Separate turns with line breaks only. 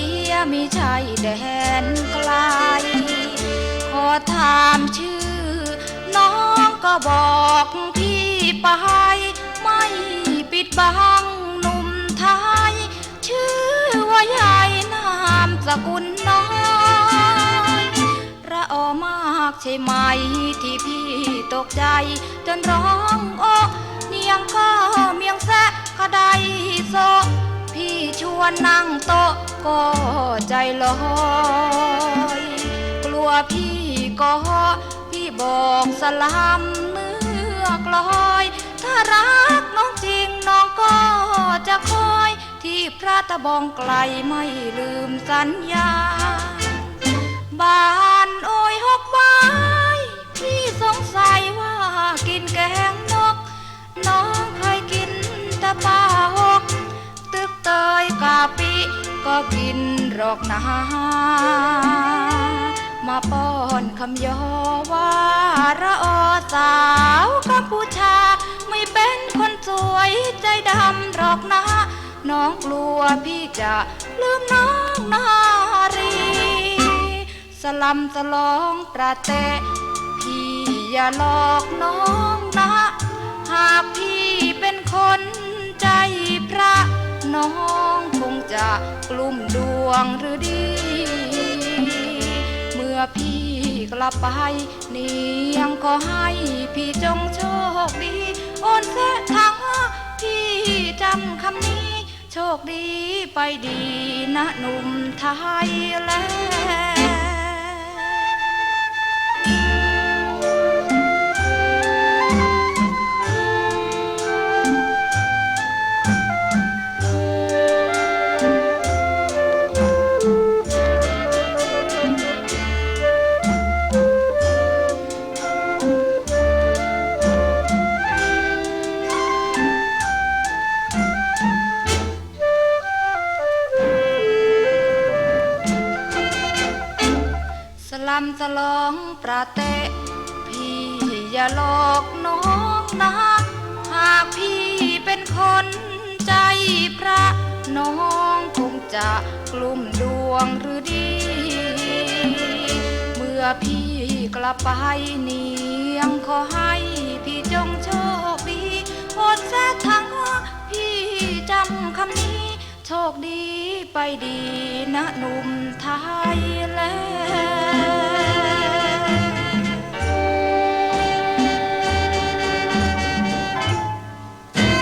ียไมีชายแดนไกล ขอถามชื่อ น้องก็บอกพี่ไป ไม่ปิดบังหนุ่มไทย ชื่อว่ายายนามสกุลน้อยระออมากใช่ไหมที่พี่ตกใจ จนร้องโอ้เนียงก็เมียงแซะ ก็ใจลอยกลัวพี่ก็พี่บอกสลามเมื่อกลอย ถ้ารักน้องจริงน้องก็จะคอย ที่พระตะบองไกลไม่ลืมสัญญาบ้า ก็กินหรอกนะมาป้อนคำยอว่าระอสาวกัมพูชา ไม่เป็นคนสวยใจดำหรอกนะ น้องกลัวพี่จะลืมน้องนารี สลัมสลองประเตะพี่อย่าหลอกน้องนะ หากพี่เป็นคนใจพระน้อง กลุ่มดวงหรือดี เมื่อพี่กลับไปนี่ยังขอให้พี่จงโชคดีโอนเสทางพี่จำคำนี้ โชคดีไปดีนะหนุ่มไทยแล้ว ด์สลัมสลองประเตะ พี่อย่าหลอกน้องนะ หากพี่เป็นคนใจพระน้องคงจะกลุ่มดวงหรือดี เมื่อพี่กลับไปเนียงขอให้พี่จงโชคดีโอดแสทั้งพี่จำคำนี้โชคดี ไปดีนะหนุ่มไทยแล้ว